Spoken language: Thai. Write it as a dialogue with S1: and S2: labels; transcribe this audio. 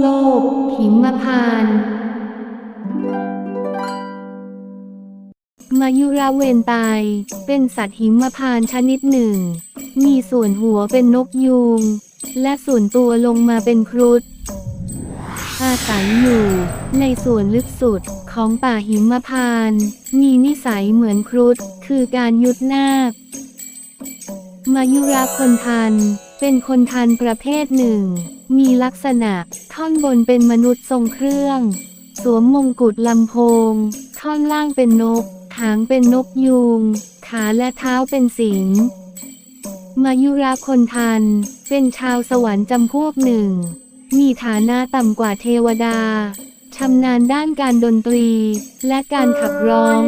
S1: โลกหิมพานมายุราเวนไตายเป็นสัตว์หิมพานชนิดหนึ่ง มีส่วนหัวเป็นนกยูง และส่วนตัวลงมาเป็นครุฑอาศัยอยู่ในส่วนลึกสุดของป่าหิมพาน มีนิสัยเหมือนครุฑคือการยุดนาคมายุราคนทัน เป็นคนทันประเภทหนึ่ง มีลักษณะ ท่อนบนเป็นมนุษย์ทรงเครื่อง สวมมงกุฎลำโพง ท่อนล่างเป็นนก หางเป็นนกยูง ขาและเท้าเป็นสิงมายุราคนทัน เป็นชาวสวรรค์จำพวกหนึ่ง มีฐานะต่ำกว่าเทวดา ชำนาญด้านการดนตรี และการขับร้อง